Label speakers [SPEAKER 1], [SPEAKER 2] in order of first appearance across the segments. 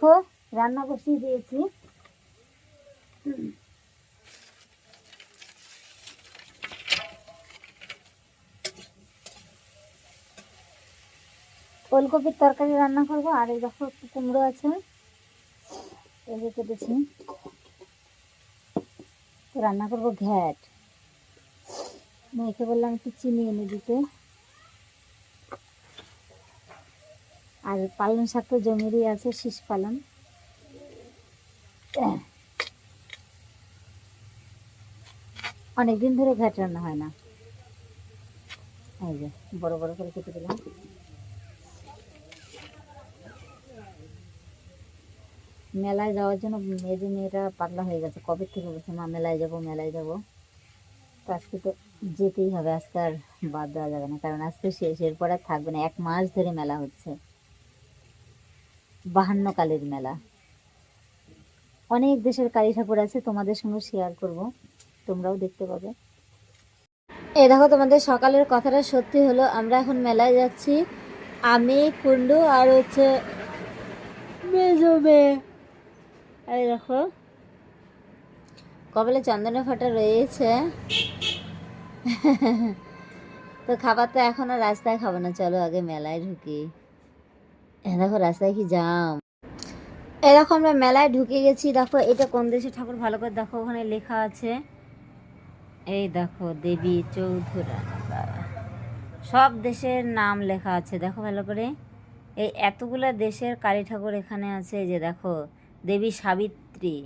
[SPEAKER 1] দেখো, রান্না বসিয়ে দিয়েছি। ওলকপির তরকারি রান্না করব, আর এই দেখো একটু কুমড়ো আছে। কেটেছি। রান্না করব ঘ্যাট। মেয়েকে বললাম একটু চিনি এনে দিতে। আর পালং শাক তো জমিরই আছে, শীষ পালং। অনেকদিন ধরে ঘ্যাট রান্না হয় না। এই যে, বড় বড় করে কেটে দিলাম। মেলায় যাওয়ার জন্য মেয়ে মেয়েটা পাতলা হয়ে গেছে। কবে থেকে বলছে, মা, মেলায় যাব মেলায় যাব। তো আজকে তো যেতেই হবে, আজকে আর বাদ দেওয়া যাবে না। কারণ আজকে শেষ, এরপর আর থাকবে না। এক মাস ধরে মেলা হচ্ছে। বাহান্ন কালের মেলা। অনেক দেশের কালী ঠাকুর আছে, তোমাদের সঙ্গে শেয়ার করব। তোমরাও দেখতে পাবে। এই দেখো, তোমাদের সকালের কথাটা সত্যি হলো, আমরা এখন মেলায় যাচ্ছি। আমি কুন্ডু আর হচ্ছে মেজো মেয়ে। এই দেখো, কপালে চন্দনের ফাটা রয়েছে। তো খাবার তো এখনও রাস্তায় খাব না, চলো আগে মেলায় ঢুকি। এ দেখো রাস্তায় কি জাম। এরকম আমরা মেলায় ঢুকে গেছি। দেখো, এটা কোন দেশের ঠাকুর? ভালো করে দেখো, ওখানে লেখা আছে। এই দেখো, দেবী চৌধুরা সব দেশের নাম লেখা আছে। দেখো ভালো করে। এই এতগুলা দেশের কালী ঠাকুর এখানে আছে। যে দেখো, দেবী সাবিত্রী।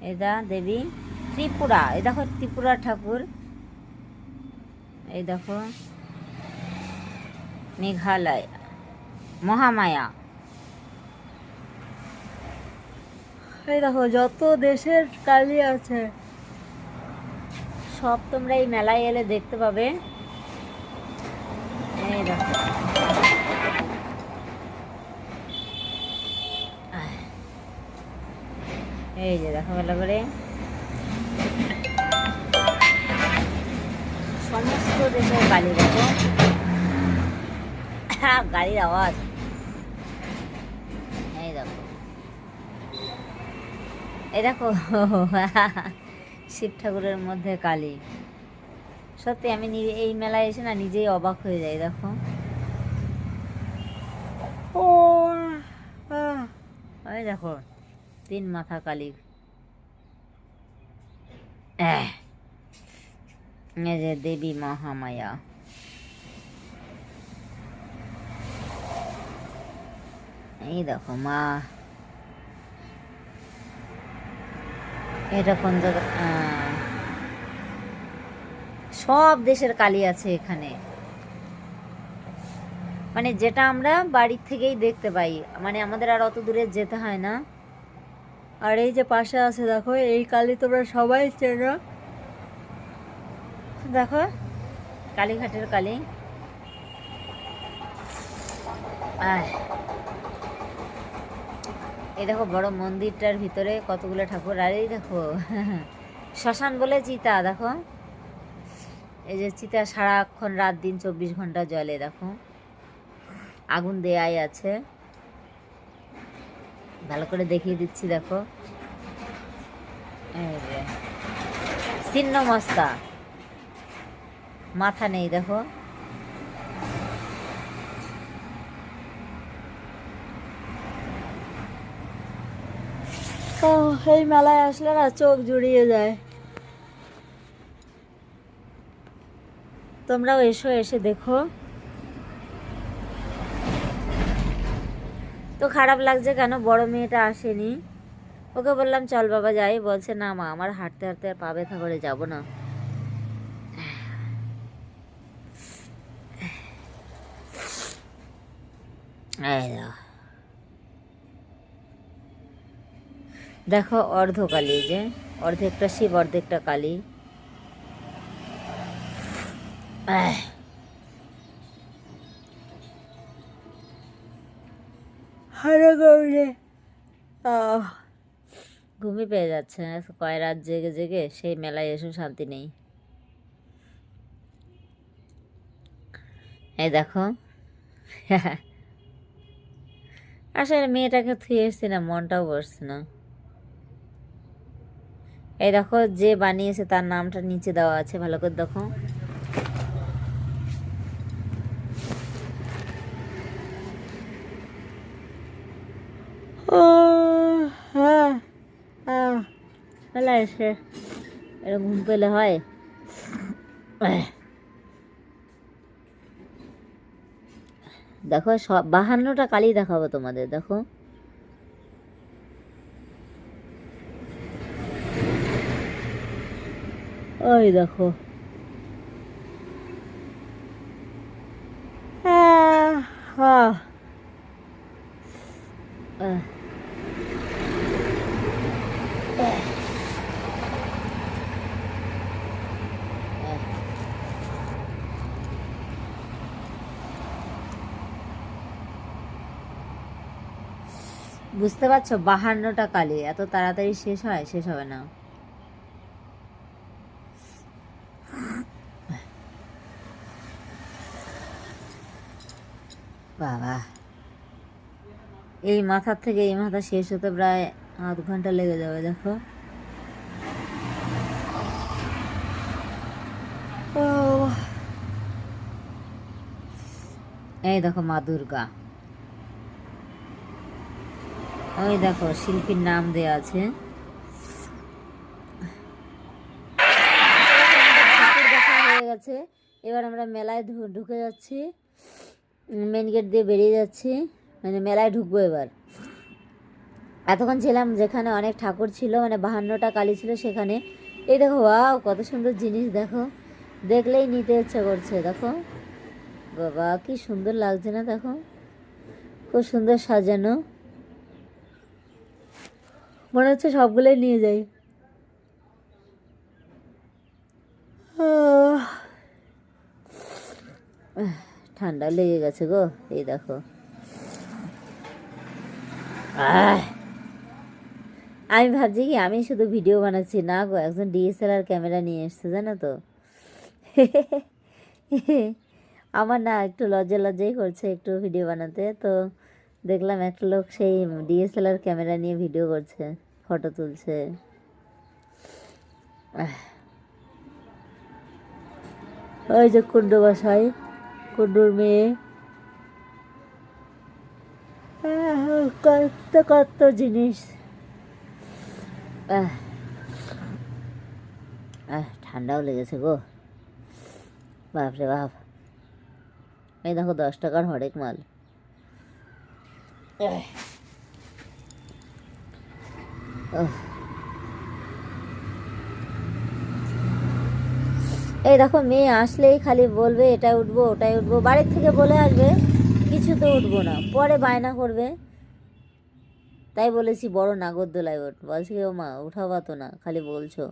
[SPEAKER 1] এটা দেবী ত্রিপুরা। এই দেখো, ত্রিপুরা ঠাকুর। এই দেখো, মেঘালয়। মহামায়া। এই দেখো যত দেশের কালী আছে সব তোমরা এই মেলায় এলে দেখতে পাবে। এই দেখো। এই যে দেখো ভালো করে। সমস্ত দেশের কালী দেখো। গাড়ির আওয়াজ এই দেখো এই দেখো শিব ঠাকুরের মধ্যে কালী। সত্যি আমি এই মেলায় এসে না নিজেই অবাক হয়ে যাই দেখো। ও ওই দেখো তিন মাথা কালী। এই যে দেবী মহামায়া। এই দেখো মা এটা কোন জায়গা? সব দেশের কালী আছে এখানে। মানে যেটা আমরা বাড়ির থেকেই দেখতে পাই। মানে আমাদের আর অত দূরে যেতে হয় না। আর এই যে পাশে আছে, দেখো, এই কালী তোমরা সবাই চেনো। দেখো, কালীঘাটের কালী। আহ এই দেখো বড় মন্দিরটার ভিতরে কতগুলো ঠাকুর, আর এই দেখো, শ্মশান বলে চিতা, দেখো। এই যে চিতা সারাক্ষণ রাত দিন চব্বিশ ঘণ্টা জলে, দেখো। আগুন দেয়াই আছে। ভালো করে দেখিয়ে দিচ্ছি, দেখো। ছিন্ন মস্তা মাথা নেই, দেখো। এই মেলায় আসলে না চোখ জুড়িয়ে যায়। তোমরাও এসো, এসে দেখো। তো খারাপ লাগছে কেন? বড় মেয়েটা আসেনি। ওকে বললাম, চল বাবা যাই। বলছে, না মা, আমার হাঁটতে হাঁটতে পা ব্যথা করে, যাব না। এই দেখো। অর্ধকালী যে অর্ধেকটা শিব অর্ধেকটা কালী। হরে গৌরে। পেয়ে যাচ্ছে কয় রাত জেগে জেগে সেই মেলায় এসেও শান্তি নেই। এই দেখো। আসলে মেয়েটাকে থুয়ে এসছি না মনটাও বসছে না। এই দেখো, যে বানিয়েছে তার নামটা নিচে দেওয়া আছে, ভালো করে দেখো। আছে এরকম ঘুম পেলে হয়। দেখো, সব বাহান্নটা কালি দেখাবো তোমাদের, দেখো। ওই দেখো। আহ। বুঝতে পারছ? বাহান্নটা কালি। এত তাড়াতাড়ি শেষ হয়? শেষ হবে না। বাবা। এই মাথার থেকে এই মাথা শেষ হতে প্রায় আধ ঘণ্টা লেগে যাবে, দেখো। এই দেখো মা দুর্গা। ওই দেখো শিল্পীর নাম দেয়া আছে। হয়ে গেছে। এবার আমরা মেলায় ঢুকে যাচ্ছি। মেন গেট দিয়ে বেরিয়ে যাচ্ছি। মানে মেলায় ঢুকবো এবার। এতক্ষণ ছিলাম যেখানে অনেক ঠাকুর ছিল মানে বাহান্নটা কালী ছিল সেখানে। এই দেখো, ওয়াও, কত সুন্দর জিনিস দেখো। দেখলেই নিতে ইচ্ছে করছে, দেখো। বাবা, কি সুন্দর লাগছে না দেখো। খুব সুন্দর সাজানো। মনে হচ্ছে সবগুলোই নিয়ে যাই। ঠান্ডা লেগে গেছে গো, এই দেখো। আমি ভাবছি কি, আমি শুধু ভিডিও বানাচ্ছি, না গো, একজন ডিএসএলআর ক্যামেরা নিয়ে এসছে, জানো তো। আমার না একটু লজ্জা লজ্জাই করছে একটু ভিডিও বানাতে, তো দেখলাম একটা লোক সেই ডিএসএলআর ক্যামেরা নিয়ে ভিডিও করছে, ফটো তুলছে। ওই যে কুণ্ডু বাসাই কুণ্ডুর মেয়ে কত কত জিনিস। ঠান্ডাও লেগেছে গো। বাপরে বাপ। এই দেখো দশ টাকার হরেক মাল। আহ। এই দেখো, মেয়ে আসলেই খালি বলবে এটা উঠবো, ওটাই উঠবো। বাড়ির থেকে বলে আসবে কিছুতে উঠবো না। পরে বায়না করবে, তাই বলেছি বড় নাগরদোলায় ওঠ বলছি ও মা, উঠাবা তো না, খালি বলছো।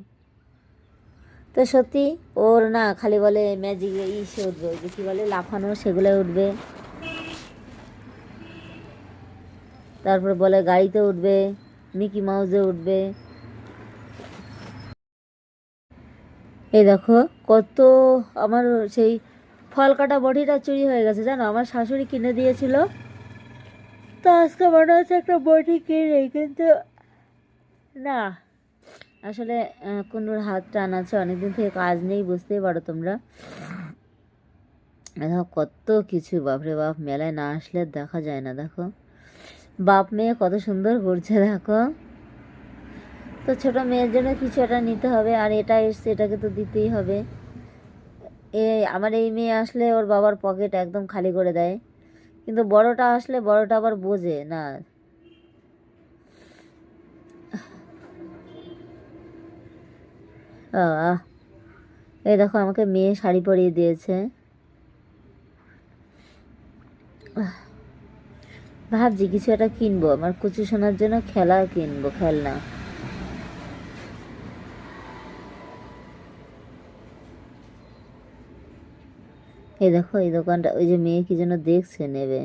[SPEAKER 1] তো সত্যি ওর না খালি বলে ম্যাজিক ইসে উঠবে, ওই যে কী বলে, লাফানো সেগুলো উঠবে। তারপরে বলে গাড়িতে উঠবে মিকি মাউসে উঠবে। এই দেখো কত আমার সেই ফল কাটা বটিটা চুরি হয়ে গেছে জানো? আমার শাশুড়ি কিনে দিয়েছিল। তো আজকে মনে হচ্ছে একটা বটি কিনে কিন্তু না। আসলে আহ, কুন্নুর হাত টান আছে অনেকদিন থেকে কাজ নেই বুঝতেই পারো তোমরা। দেখো কত কিছু বাপরে বাপ মেলায় না আসলে দেখা যায় না দেখো। বাপ মেয়ে কত সুন্দর করছে দেখো। তো ছোট মেয়ের জন্য কিছু একটা নিতে হবে, আর এটা এসছে, এটাকে তো দিতেই হবে। এ, আমার এই মেয়ে আসলে ওর বাবার পকেট একদম খালি করে দেয়। কিন্তু বড়টা আসলে, বড়টা আবার বোঝে, না। এই দেখো, আমাকে মেয়ে শাড়ি পরিয়ে দিয়েছে। ভাবছি কিছু একটা কিনবো, আমার কুচি সোনার জন্য খেলা কিনবো, খেলনা। এই দেখো, এই দোকানটা, ওই যে মেয়ে কি যেন দেখছে নেবে।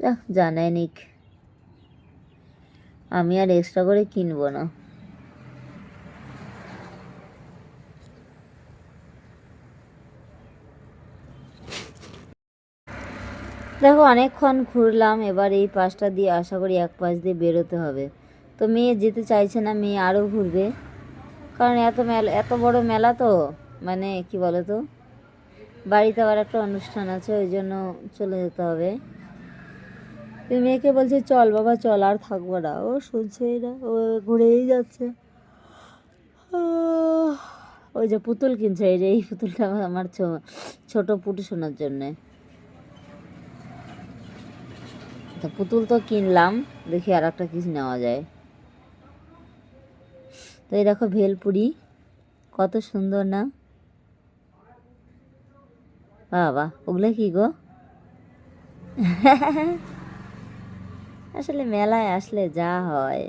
[SPEAKER 1] যাক, জানাই নিক। আমি আর এক্সট্রা করে কিনবো না। দেখো, অনেকক্ষণ ঘুরলাম, এবার এই পাশটা দিয়ে আশা করি এক পাশ দিয়ে বেরোতে হবে। তো মেয়ে যেতে চাইছে না, মেয়ে আরও ঘুরবে। কারণ এত মেলা, এত বড় মেলা তো। মানে কি বলো তো বাড়িতে আবার একটা অনুষ্ঠান আছে, ওই জন্য চলে যেতে হবে। তো মেয়েকে বলছে, চল বাবা, চল, আর থাকব না। ও শুনছেই না, ও ঘুরেই যাচ্ছে। ওই যে পুতুল কিনছে, এই যে এই পুতুলটা আমার ছোট পুটু শোনার জন্যে। তো পুতুল তো কিনলাম, দেখি আর একটা কিছু নেওয়া যায়। তো এই দেখো ভেলপুরি, কত সুন্দর না? বাবা, ওগুলো কি গো? আসলে মেলায় আসলে যা হয়।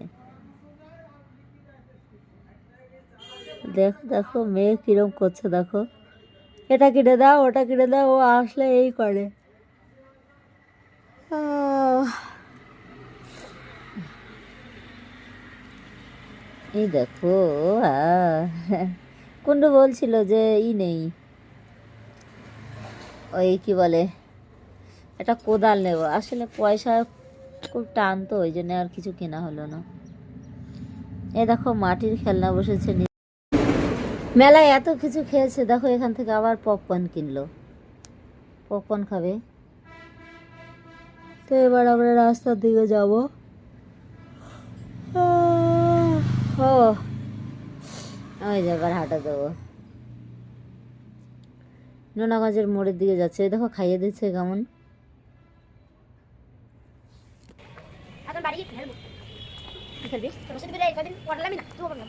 [SPEAKER 1] দেখো দেখো, মেয়ে কিরম করছে, দেখো। এটা কিনে দাও, ওটা কিনে দাও, ও আসলে এই করে। এই দেখো। কুন্ডু বলছিল যে, ই নেই। ওই কি বলে, একটা কোদাল নেব। আসলে পয়সা খুব টান তো, ওই জন্য আর কিছু কেনা হলো না। এ দেখো মাটির খেলনা বসেছে মেলায় এত কিছু খেয়েছে, দেখো এখান থেকে আবার পপকর্ন কিনলো। পপকর্ন খাবে। তো এবার আমরা রাস্তার দিকে যাব। ও। ওই যে এবার হাঁটা দেবো। নোনাগঞ্জের মোড়ের দিকে যাচ্ছে। দেখো খাইয়ে দিচ্ছে কেমন।
[SPEAKER 2] না